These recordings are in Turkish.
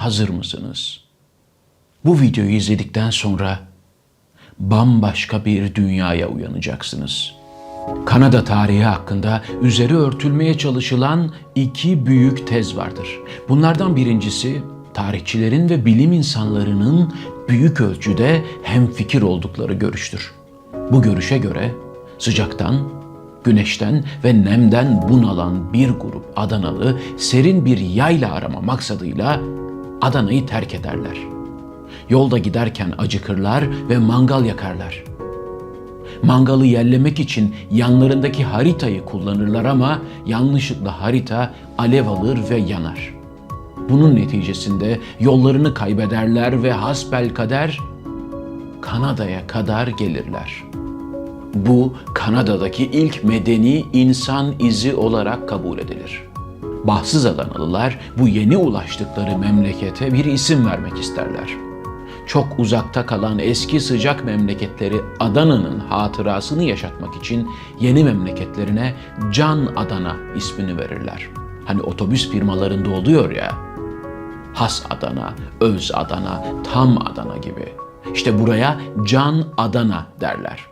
Hazır mısınız? Bu videoyu izledikten sonra bambaşka bir dünyaya uyanacaksınız. Kanada tarihi hakkında üzeri örtülmeye çalışılan iki büyük tez vardır. Bunlardan birincisi tarihçilerin ve bilim insanlarının büyük ölçüde hemfikir oldukları görüştür. Bu görüşe göre sıcaktan, güneşten ve nemden bunalan bir grup Adanalı serin bir yayla arama maksadıyla Adana'yı terk ederler. Yolda giderken acıkırlar ve mangal yakarlar. Mangalı yerlemek için yanlarındaki haritayı kullanırlar ama yanlışlıkla harita alev alır ve yanar. Bunun neticesinde yollarını kaybederler ve hasbelkader Kanada'ya kadar gelirler. Bu Kanada'daki ilk medeni insan izi olarak kabul edilir. Bahtsız Adanalılar bu yeni ulaştıkları memlekete bir isim vermek isterler. Çok uzakta kalan eski sıcak memleketleri Adana'nın hatırasını yaşatmak için yeni memleketlerine Can Adana ismini verirler. Hani otobüs firmalarında oluyor ya, Has Adana, Öz Adana, Tam Adana gibi. İşte buraya Can Adana derler.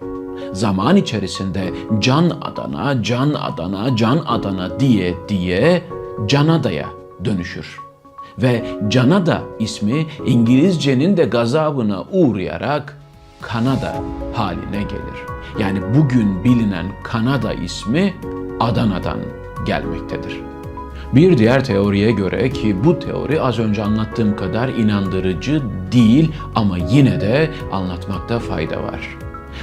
Zaman içerisinde Can Adana, Can Adana, Can Adana diye diye Canada'ya dönüşür. Ve Canada ismi İngilizcenin de gazabına uğrayarak Kanada haline gelir. Yani bugün bilinen Kanada ismi Adana'dan gelmektedir. Bir diğer teoriye göre ki bu teori az önce anlattığım kadar inandırıcı değil ama yine de anlatmakta fayda var.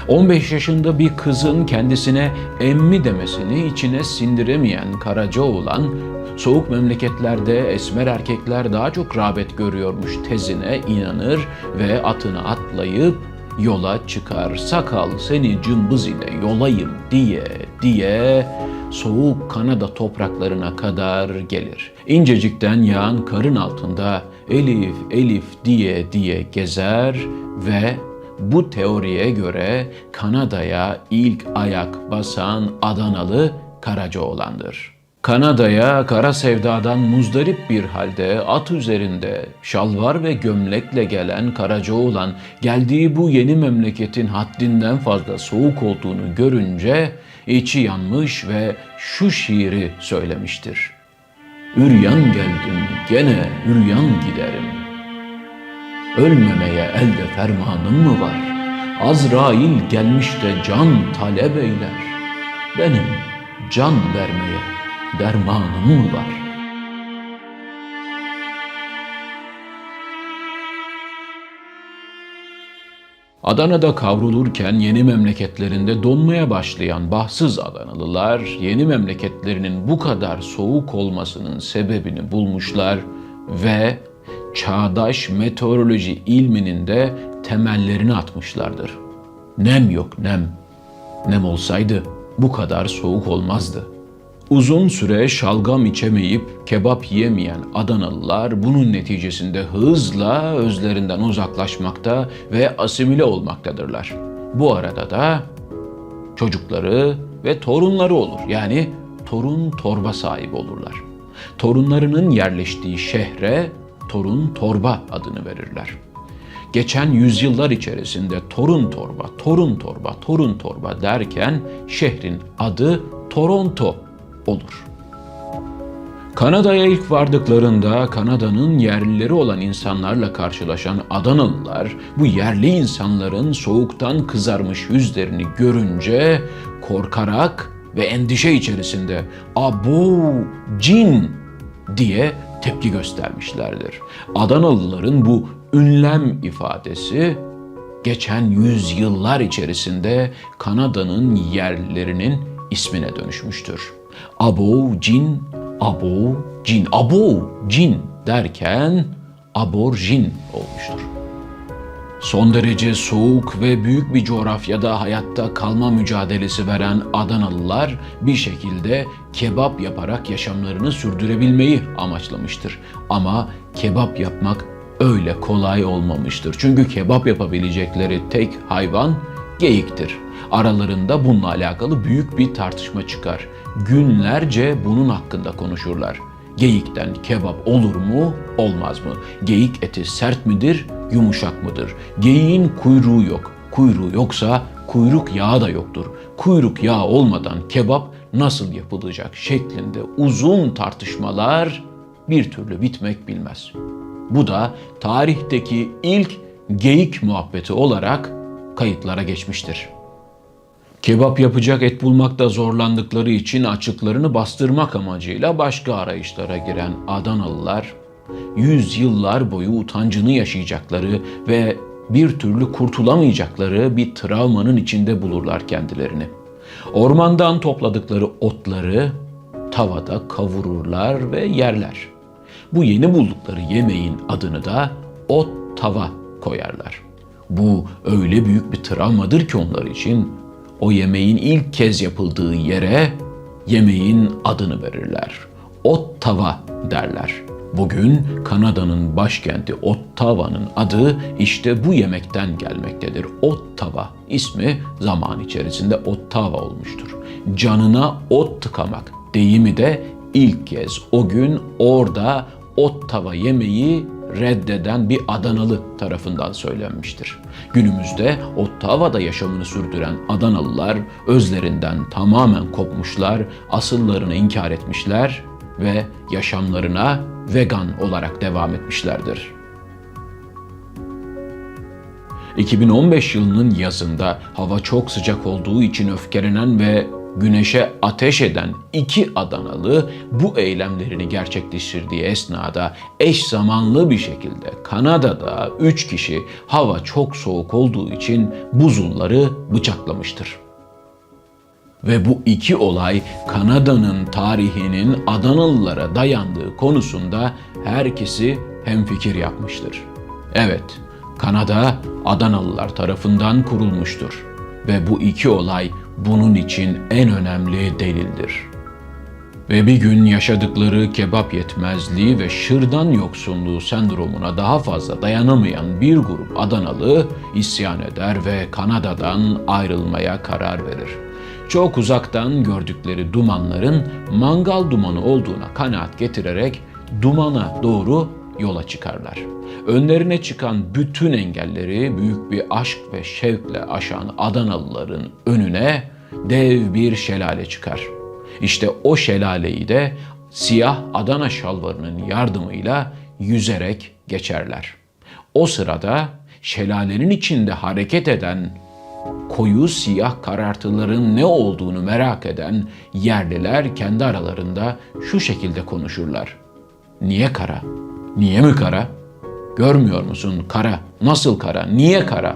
15 yaşında bir kızın kendisine emmi demesini içine sindiremeyen Karaca olan soğuk memleketlerde esmer erkekler daha çok rağbet görüyormuş tezine inanır ve atını atlayıp yola çıkar. Sakal seni cımbız ile yolayım diye diye soğuk Kanada topraklarına kadar gelir. İncecikten yağan karın altında Elif Elif diye diye gezer ve bu teoriye göre Kanada'ya ilk ayak basan Adanalı Karacaoğlan'dır. Kanada'ya kara sevdadan muzdarip bir halde at üzerinde şalvar ve gömlekle gelen Karacaoğlan geldiği bu yeni memleketin haddinden fazla soğuk olduğunu görünce içi yanmış ve şu şiiri söylemiştir. Üryan geldim gene üryan giderim. Ölmemeye elde fermanım mı var? Azrail gelmiş de can talep eyler. Benim can vermeye dermanım mı var? Adana'da kavrulurken yeni memleketlerinde donmaya başlayan bahtsız Adanalılar yeni memleketlerinin bu kadar soğuk olmasının sebebini bulmuşlar ve çağdaş meteoroloji ilminin de temellerini atmışlardır. Nem yok nem. Nem olsaydı bu kadar soğuk olmazdı. Uzun süre şalgam içemeyip kebap yemeyen Adanalılar bunun neticesinde hızla özlerinden uzaklaşmakta ve asimile olmaktadırlar. Bu arada da çocukları ve torunları olur. Yani torun torba sahibi olurlar. Torunlarının yerleştiği şehre torun torba adını verirler. Geçen yüzyıllar içerisinde torun torba, torun torba, torun torba derken şehrin adı Toronto olur. Kanada'ya ilk vardıklarında Kanada'nın yerlileri olan insanlarla karşılaşan Adanalılar bu yerli insanların soğuktan kızarmış yüzlerini görünce korkarak ve endişe içerisinde "Abu cin" diye tepki göstermişlerdir. Adanalıların bu ünlem ifadesi geçen yüzyıllar içerisinde Kanada'nın yerlilerinin ismine dönüşmüştür. Abo cin, abo cin, abo cin derken aborjin olmuştur. Son derece soğuk ve büyük bir coğrafyada hayatta kalma mücadelesi veren Adanalılar bir şekilde kebap yaparak yaşamlarını sürdürebilmeyi amaçlamıştır. Ama kebap yapmak öyle kolay olmamıştır. Çünkü kebap yapabilecekleri tek hayvan geyiktir. Aralarında bununla alakalı büyük bir tartışma çıkar. Günlerce bunun hakkında konuşurlar. Geyikten kebap olur mu, olmaz mı? Geyik eti sert midir, yumuşak mıdır? Geyiğin kuyruğu yok. Kuyruğu yoksa kuyruk yağı da yoktur. Kuyruk yağı olmadan kebap nasıl yapılacak şeklinde uzun tartışmalar bir türlü bitmek bilmez. Bu da tarihteki ilk geyik muhabbeti olarak kayıtlara geçmiştir. Kebap yapacak et bulmakta zorlandıkları için açıklarını bastırmak amacıyla başka arayışlara giren Adanalılar, yüzyıllar boyu utancını yaşayacakları ve bir türlü kurtulamayacakları bir travmanın içinde bulurlar kendilerini. Ormandan topladıkları otları tavada kavururlar ve yerler. Bu yeni buldukları yemeğin adını da ot tava koyarlar. Bu öyle büyük bir travmadır ki onlar için o yemeğin ilk kez yapıldığı yere yemeğin adını verirler. Ottawa derler. Bugün Kanada'nın başkenti Ottawa'nın adı işte bu yemekten gelmektedir. Ottawa ismi zaman içerisinde Ottawa olmuştur. Canına ot tıkamak deyimi de ilk kez o gün orada Ottawa yemeği reddeden bir Adanalı tarafından söylenmiştir. Günümüzde Ottawa'da yaşamını sürdüren Adanalılar özlerinden tamamen kopmuşlar, asıllarını inkar etmişler ve yaşamlarına vegan olarak devam etmişlerdir. 2015 yılının yazında hava çok sıcak olduğu için öfkelenen ve güneşe ateş eden iki Adanalı bu eylemlerini gerçekleştirdiği esnada eş zamanlı bir şekilde Kanada'da üç kişi hava çok soğuk olduğu için buzulları bıçaklamıştır. Ve bu iki olay Kanada'nın tarihinin Adanalılara dayandığı konusunda herkesi hemfikir yapmıştır. Evet, Kanada Adanalılar tarafından kurulmuştur ve bu iki olay bunun için en önemli delildir. Ve bir gün yaşadıkları kebap yetmezliği ve şırdan yoksunluğu sendromuna daha fazla dayanamayan bir grup Adanalı isyan eder ve Kanada'dan ayrılmaya karar verir. Çok uzaktan gördükleri dumanların mangal dumanı olduğuna kanaat getirerek dumana doğru yola çıkarlar. Önlerine çıkan bütün engelleri büyük bir aşk ve şevkle aşan Adanalıların önüne dev bir şelale çıkar. İşte o şelaleyi de siyah Adana şalvarının yardımıyla yüzerek geçerler. O sırada şelalenin içinde hareket eden koyu siyah karartıların ne olduğunu merak eden yerliler kendi aralarında şu şekilde konuşurlar. Niye kara? Niye mi kara? Görmüyor musun kara? Nasıl kara? Niye kara?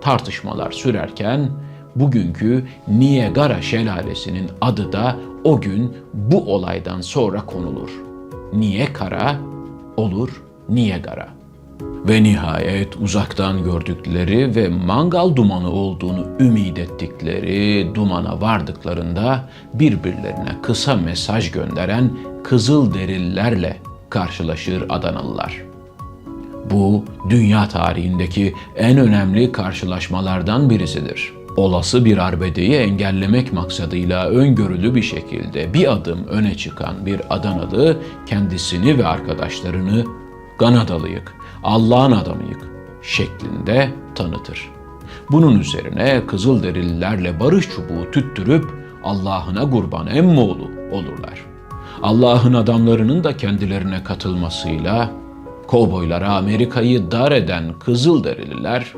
Tartışmalar sürerken bugünkü Niagara şelalesinin adı da o gün bu olaydan sonra konulur. Niye kara olur Niagara. Ve nihayet uzaktan gördükleri ve mangal dumanı olduğunu ümit ettikleri dumana vardıklarında birbirlerine kısa mesaj gönderen kızıl derillerle karşılaşır Adanalılar. Bu dünya tarihindeki en önemli karşılaşmalardan birisidir. Olası bir arbedeyi engellemek maksadıyla öngörülü bir şekilde bir adım öne çıkan bir Adanalı kendisini ve arkadaşlarını Kanadalıyık, Allah'ın adamıyık şeklinde tanıtır. Bunun üzerine Kızılderililerle barış çubuğu tüttürüp Allah'ına kurban emmoğlu olurlar. Allah'ın adamlarının da kendilerine katılmasıyla kovboylara Amerika'yı dar eden Kızılderililer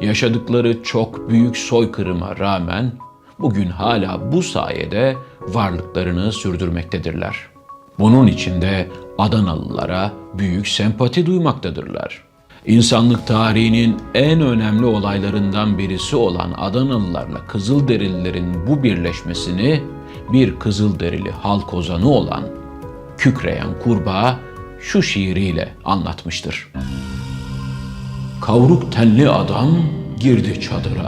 yaşadıkları çok büyük soykırıma rağmen bugün hala bu sayede varlıklarını sürdürmektedirler. Bunun içinde Adanalılara büyük sempati duymaktadırlar. İnsanlık tarihinin en önemli olaylarından birisi olan Adanalılarla Kızılderililerin bu birleşmesini bir Kızılderili halk ozanı olan Kükreyen Kurbağa şu şiiriyle anlatmıştır. Kavruk tenli adam girdi çadıra.